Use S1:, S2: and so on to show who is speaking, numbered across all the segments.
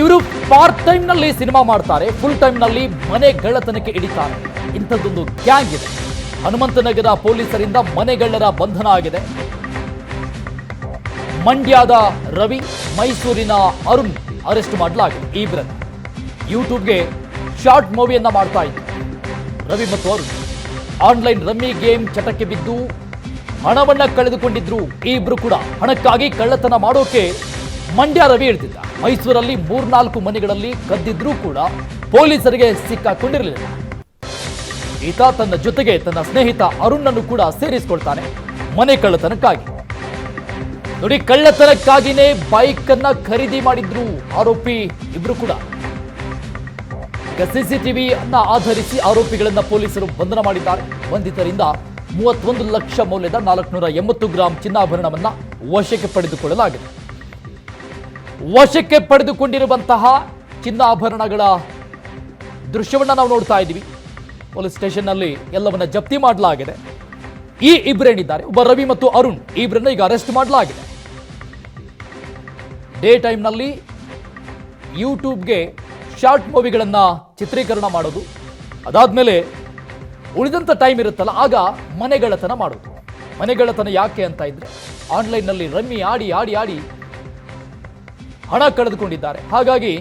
S1: ಇವರು ಪಾರ್ಟ್ ಟೈಮ್ನಲ್ಲಿ ಸಿನಿಮಾ ಮಾಡ್ತಾರೆ ಫುಲ್ ಟೈಮ್ನಲ್ಲಿ ಮನೆ ಗಳ್ಳತನಕ್ಕೆ ಇಡಿತಾರೆ. ಇಂಥದ್ದೊಂದು ಗ್ಯಾಂಗ್ ಇದೆ. ಹನುಮಂತನಗರ ಪೊಲೀಸರಿಂದ ಮನೆಗಳ್ಳರ ಬಂಧನ ಆಗಿದೆ. ಮಂಡ್ಯದ ರವಿ, ಮೈಸೂರಿನ ಅರುಣ್ ಅರೆಸ್ಟ್ ಮಾಡಲಾಗಿದೆ ಈ ಇಬ್ಬರನ್ನು ಯೂಟ್ಯೂಬ್ಗೆ ಶಾರ್ಟ್ ಮೂವಿಯನ್ನ ಮಾಡ್ತಾ ಇದ್ದ ರವಿ ಮತ್ತು ಅರುಣ್. ಆನ್ಲೈನ್ ರಮ್ಮಿ ಗೇಮ್ ಚಟಕ್ಕೆ ಬಿದ್ದು ಹಣವನ್ನ ಕಳೆದುಕೊಂಡಿದ್ರು ಈ ಇಬ್ರು ಕೂಡ. ಹಣಕ್ಕಾಗಿ ಕಳ್ಳತನ ಮಾಡೋಕೆ ಮಂಡ್ಯ ರವಿ ಹೇಳ್ತಿದ್ದ ಮೈಸೂರಲ್ಲಿ ಮೂರ್ನಾಲ್ಕು ಮನೆಗಳಲ್ಲಿ ಕದ್ದಿದ್ರೂ ಕೂಡ ಪೊಲೀಸರಿಗೆ ಸಿಕ್ಕಾಕೊಂಡಿರಲಿಲ್ಲ. ಈತ ತನ್ನ ಜೊತೆಗೆ ತನ್ನ ಸ್ನೇಹಿತ ಅರುಣ್ ಕೂಡ ಸೇರಿಸಿಕೊಳ್ತಾನೆ ಮನೆ ಕಳ್ಳತನಕ್ಕಾಗಿ. ನೋಡಿ ಕಳ್ಳತನಕ್ಕಾಗಿನೇ ಬೈಕ್ ಅನ್ನ ಖರೀದಿ ಮಾಡಿದ್ರು ಆರೋಪಿ ಇಬ್ರು ಕೂಡ. ಈಗ ಸಿಸಿಟಿವಿ ಅನ್ನ ಆಧರಿಸಿ ಆರೋಪಿಗಳನ್ನ ಪೊಲೀಸರು ಬಂಧನ ಮಾಡಿದ್ದಾರೆ. ಬಂಧಿತರಿಂದ ಮೂವತ್ತೊಂದು ಲಕ್ಷ ಮೌಲ್ಯದ ನಾಲ್ಕುನೂರ ಎಂಬತ್ತು ಗ್ರಾಂ ಚಿನ್ನಾಭರಣವನ್ನ ವಶಕ್ಕೆ ಪಡೆದುಕೊಳ್ಳಲಾಗಿದೆ. ವಶಕ್ಕೆ ಪಡೆದುಕೊಂಡಿರುವಂತಹ ಚಿನ್ನಾಭರಣಗಳ ದೃಶ್ಯವನ್ನು ನಾವು ನೋಡ್ತಾ ಇದ್ದೀವಿ. ಪೊಲೀಸ್ ಸ್ಟೇಷನ್ನಲ್ಲಿ ಎಲ್ಲವನ್ನ ಜಪ್ತಿ ಮಾಡಲಾಗಿದೆ. ಈ ಇಬ್ಬರೇನಿದ್ದಾರೆ ಒಬ್ಬ ರವಿ ಮತ್ತು ಅರುಣ್. ಇಬ್ಬರನ್ನ ಈಗ ಅರೆಸ್ಟ್ ಮಾಡಲಾಗಿದೆ. ಡೇ ಟೈಮ್ನಲ್ಲಿ ಯೂಟ್ಯೂಬ್ಗೆ ಶಾರ್ಟ್ ಮೂವಿಗಳನ್ನು ಚಿತ್ರೀಕರಣ ಮಾಡೋದು. ಅದಾದಮೇಲೆ ಉಳಿದಂಥ ಟೈಮ್ ಇರುತ್ತಲ್ಲ, ಆಗ ಮನೆಗಳತನ ಮಾಡೋದು. ಮನೆಗಳತನ ಯಾಕೆ ಅಂತ ಇದ್ರೆ, ಆನ್ಲೈನ್ನಲ್ಲಿ ರಮ್ಮಿ ಆಡಿ ಆಡಿ ಆಡಿ ಹಣ ಕಳೆದುಕೊಂಡಿದ್ದಾರೆ. ಹಾಗಾಗಿ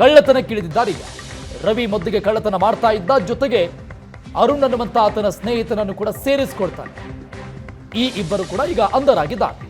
S1: ಕಳ್ಳತನಕ್ಕಿಳಿದಿದ್ದಾರೆ ಈಗ. ರವಿ ಮೊದಲಿಗೆ ಕಳ್ಳತನ ಮಾಡ್ತಾ ಇದ್ದ ಜೊತೆಗೆ ಅರುಣ್ ಅನ್ನುವಂಥ ಆತನ ಸ್ನೇಹಿತನನ್ನು ಕೂಡ ಸೇರಿಸಿಕೊಳ್ತಾನೆ. ಈ ಇಬ್ಬರು ಕೂಡ ಈಗ ಅಂಧರಾಗಿದ್ದಾರೆ.